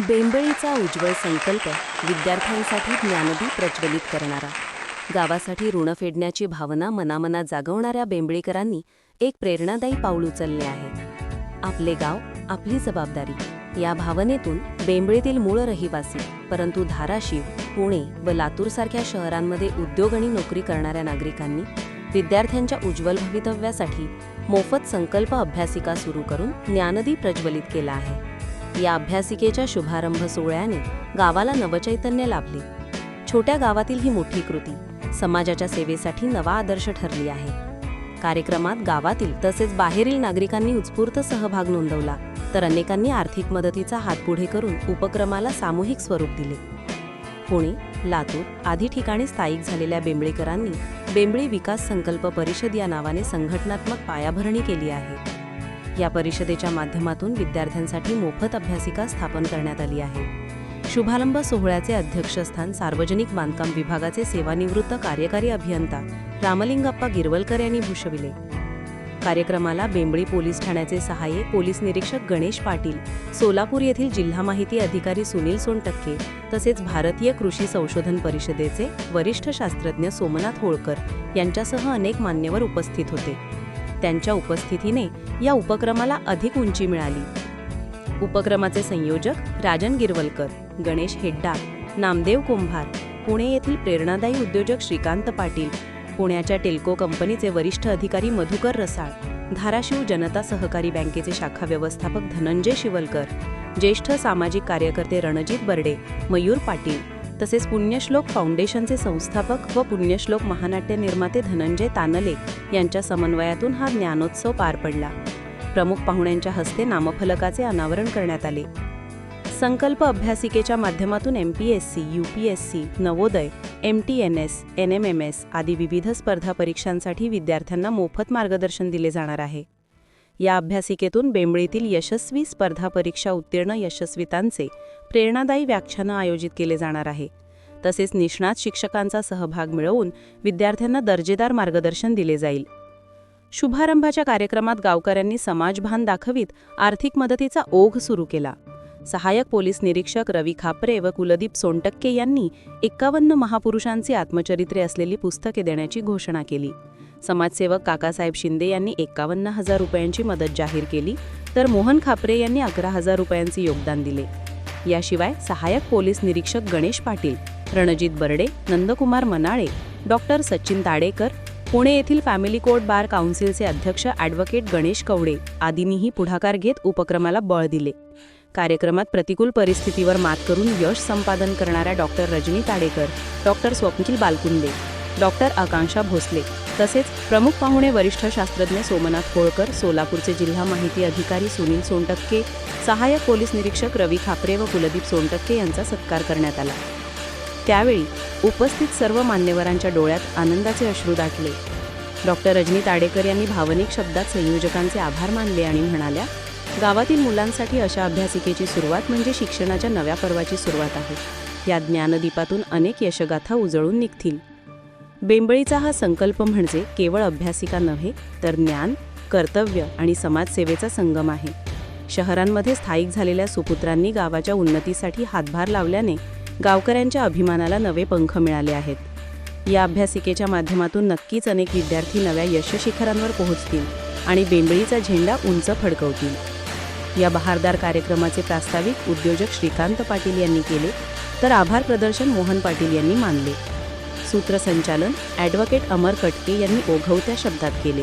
बेंबळीचा उज्ज्वल संकल्प विद्यार्थ्यांसाठी ज्ञानदी प्रज्वलित करणारा. गावासाठी ऋण फेडण्याची भावना मनामनात जागवणाऱ्या बेंबळीकरांनी एक प्रेरणादायी पाऊल उचलले आहे. आपले गाव आपली जबाबदारी या भावनेतून बेंबळीतील मूळ रहिवासी परंतु धाराशिव पुणे व लातूरसारख्या शहरांमध्ये उद्योग आणि नोकरी करणाऱ्या नागरिकांनी विद्यार्थ्यांच्या उज्ज्वल भवितव्यासाठी मोफत संकल्प अभ्यासिका सुरू करून ज्ञानदी प्रज्वलित केला आहे. या अभ्यासिकेच्या शुभारंभ सोहळ्याने गावाला नवचैतन्य लाभले. छोट्या गावातील ही मोठी कृती समाजाच्या सेवेसाठी नवा आदर्श ठरली आहे. कार्यक्रमात गावातील तसेच बाहेरील नागरिकांनी उत्स्फूर्त सहभाग नोंदवला तर अनेकांनी आर्थिक मदतीचा हात पुढे करून उपक्रमाला सामूहिक स्वरूप दिले. पुणे लातूर आदी ठिकाणी स्थायिक झालेल्या बेंबळेकरांनी बेंबळी विकास संकल्प परिषद या नावाने संघटनात्मक पायाभरणी केली आहे. या परिषदेच्या माध्यमातून विद्यार्थ्यांसाठी मोफत अभ्यासिका स्थापन करण्यात आली आहे. शुभारंभ सोहळ्याचे अध्यक्षस्थान सार्वजनिक बांधकाम विभागाचे सेवानिवृत्त कार्यकारी अभियंता रामलिंगप्पा गिरवलकर यांनी भूषविले. कार्यक्रमाला बेंबळी पोलीस ठाण्याचे सहाय्यक पोलीस निरीक्षक गणेश पाटील सोलापूर येथील जिल्हा माहिती अधिकारी सुनील सोनटक्के तसेच भारतीय कृषी संशोधन परिषदेचे वरिष्ठ शास्त्रज्ञ सोमनाथ होळकर यांच्यासह अनेक मान्यवर उपस्थित होते. त्यांच्या उपस्थितीने या उपक्रमाला अधिक उंची मिळाली. उपक्रमाचे संयोजक राजन गिरवलकर गणेश हेड्डार नामदेव कुंभार पुणे येथील प्रेरणादायी उद्योजक श्रीकांत पाटील पुण्याच्या टेल्को कंपनीचे वरिष्ठ अधिकारी मधुकर रसाळ धाराशिव जनता सहकारी बँकेचे शाखा व्यवस्थापक धनंजय शिवलकर ज्येष्ठ सामाजिक कार्यकर्ते रणजित बर्डे मयूर पाटील तसेच पुण्यश्लोक फाउंडेशनचे संस्थापक व पुण्यश्लोक महानाट्य निर्माते धनंजय तानले यांच्या समन्वयातून हा ज्ञानोत्सव पार पडला. प्रमुख पाहुण्यांच्या हस्ते नामफलकाचे अनावरण करण्यात आले. संकल्प अभ्यासिकेच्या माध्यमातून M P S C U P S C Navodaya M T N S N M M S आदी विविध स्पर्धा परीक्षांसाठी विद्यार्थ्यांना मोफत मार्गदर्शन दिले जाणार आहे. या अभ्यासिकेतून बेंबळीतील यशस्वी स्पर्धा परीक्षा उत्तीर्ण यशस्वितांचे प्रेरणादायी व्याख्यानं आयोजित केले जाणार आहे. तसेच निष्णात शिक्षकांचा सहभाग मिळवून विद्यार्थ्यांना दर्जेदार मार्गदर्शन दिले जाईल. शुभारंभाच्या कार्यक्रमात गावकऱ्यांनी समाजभान दाखवित आर्थिक मदतीचा ओघ सुरू केला. सहाय्यक पोलीस निरीक्षक रवी खापरे व कुलदीप सोनटक्के यांनी एक्कावन्न महापुरुषांची आत्मचरित्रे असलेली पुस्तके देण्याची घोषणा केली. समाजसेवक काकासाहेब शिंदे यांनी एक्कावन्न हजार रुपयांची मदत जाहीर केली तर मोहन खापरे यांनी अकरा हजार रुपयांचे योगदान दिले. याशिवाय सहाय्यक पोलीस निरीक्षक गणेश पाटील रणजित बर्डे नंदकुमार मनाळे डॉक्टर सचिन ताडेकर पुणे येथील फॅमिली कोर्ट बार काउन्सिलचे अध्यक्ष ॲडव्होकेट गणेश कवडे आदींनीही पुढाकार घेत उपक्रमाला बळ दिले. कार्यक्रमात प्रतिकूल परिस्थितीवर मात करून यश संपादन करणाऱ्या doctor Rajani Tadekar doctor Swapnil Balkunde doctor Akanksha Bhosale तसेच प्रमुख पाहुणे वरिष्ठ शास्त्रज्ञ सोमनाथ होळकर सोलापूरचे जिल्हा माहिती अधिकारी सुनील सोनटक्के सहाय्यक पोलीस निरीक्षक रवी खापरे व कुलदीप सोनटक्के यांचा सत्कार करण्यात आला. त्यावेळी उपस्थित सर्व मान्यवरांच्या डोळ्यात आनंदाचे अश्रू दाटले. डॉक्टर रजनी ताडेकर यांनी भावनिक शब्दात संयोजकांचे आभार मानले आणि म्हणाल्या गावातील मुलांसाठी अशा अभ्यासिकेची सुरुवात म्हणजे शिक्षणाच्या नव्या पर्वाची सुरुवात आहे. या ज्ञानदीपातून अनेक यशगाथा उजळून निघतील. बेंबळीचा हा संकल्प म्हणजे केवळ अभ्यासिका नव्हे तर ज्ञान कर्तव्य आणि समाजसेवेचा संगम आहे. शहरांमध्ये स्थायिक झालेल्या सुपुत्रांनी गावाच्या उन्नतीसाठी हातभार लावल्याने गावकऱ्यांच्या अभिमानाला नवे पंख मिळाले आहेत. या अभ्यासिकेच्या माध्यमातून नक्कीच अनेक विद्यार्थी नव्या यशशिखरांवर पोहोचतील आणि बेंबळीचा झेंडा उंच फडकवतील. या बहारदार कार्यक्रमाचे प्रास्ताविक उद्योजक श्रीकांत पाटील यांनी केले तर आभार प्रदर्शन मोहन पाटील यांनी मानले. सूत्रसंचालन ॲडव्होकेट अमर कटके यांनी ओघवत्या शब्दात केले.